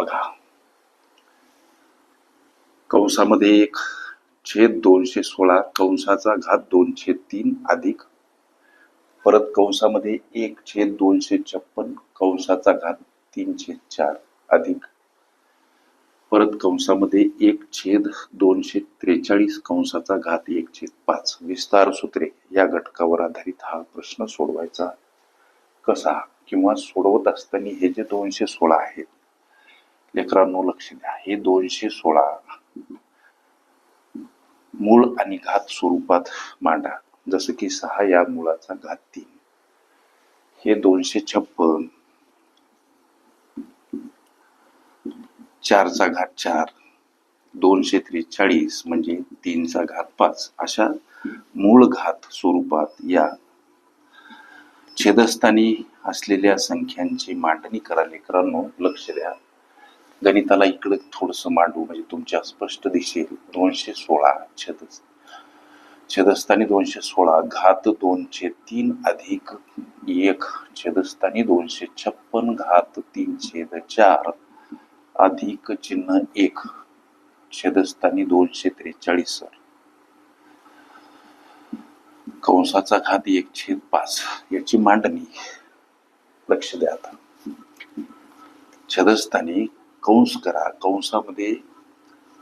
बघा. कंसामध्ये एक छेद दोनशे सोळा कंसाचा घात दोनशे तीन अधिक. परत कंसामध्ये एक छेद दोनशे छप्पन कंसाचा घात तीनशे चार अधिक. परत कंसामध्ये एक छेद दोनशे त्रेचाळीस कंसाचा घात एक छेद पाच. विस्तार सूत्रे या घटकावर आधारित हा प्रश्न सोडवायचा कसा किंवा सोडवत असताना हे जे दोनशे सोळा आहेत लेकरांनो लक्ष द्या. हे दोनशे सोळा मूळ आणि घात स्वरूपात मांडा. जसं की सहा या मुळाचा घात तीन. हे दोनशे छप्पन. चारचा घात चार. दोनशे त्रेचाळीस म्हणजे तीनचा घात पाच. अशा मूळ घात स्वरूपात या छेदस्थानी असलेल्या संख्यांची मांडणी करा लेकरांनो. लक्ष द्या. गणिताला इकडे थोडस मांडू म्हणजे तुमच्या स्पष्ट दिसेल दोनशे सोळा छदस छेदस्थानी दोनशे सोळा घात दोनशे तीन अधिक एक छेदस्थानी दोनशे छप्पन घात तीन छेद चार अधिक चिन्ह एक छेदस्थानी दोनशे त्रेचाळीस. कंसाचा घात एक छेद पाच याची मांडणी लक्ष द्या आता. छेदस्थानी कंस करा. कंसामध्ये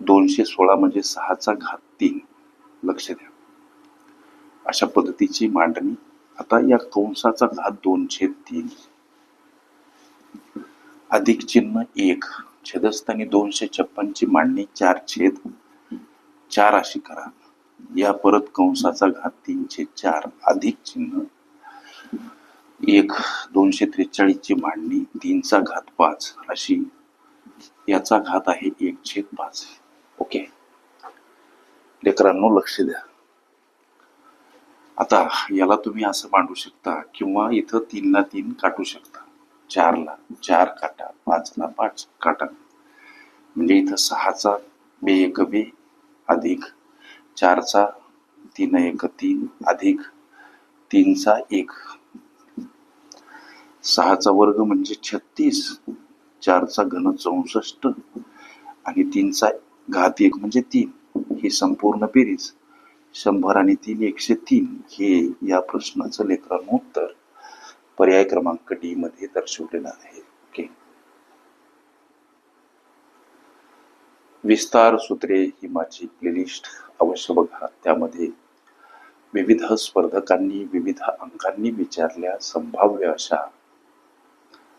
दोनशे सोळा म्हणजे सहाचा घात तीन. लक्ष द्या. अशा पद्धतीची मांडणी. आता या कंसाचा घात दोनशे तीन. अधिक चिन्ह एक. छेदस्थानी दोनशे छप्पनची मांडणी चार छेद चार अशी करा. या परत कंसाचा घात तीनशे चार. अधिक चिन्ह एक. दोनशे त्रेचाळीस ची मांडणी तीनचा घात पाच अशी याचा घात आहे एक छेद पाच. ओके? लेकरांनो लक्ष द्या. आता याला तुम्ही असं मांडू शकता किंवा इथं तीनला तीन काटू शकता. चारला चार काटा पाचला पाच काटा. म्हणजे इथं सहाचा बे एक बे अधिक चारचा तीन एक तीन अधिक तीनचा एक. सहाचा वर्ग म्हणजे छत्तीस. चारचा घन चौसष्ट आणि तीनचा घात एक म्हणजे तीन. ही संपूर्ण बेरीज शंभर आणि तीन एकशे तीन हे या प्रश्नाचं लेखन उत्तर पर्याय क्रमांक डी मध्ये दर्शवलेलं आहे. ओके विस्तार सूत्रे ही माझी प्लेलिस्ट अवश्य बघा. त्यामध्ये विविध स्पर्धकांनी विविध अंकांनी विचारल्या संभाव्य अशा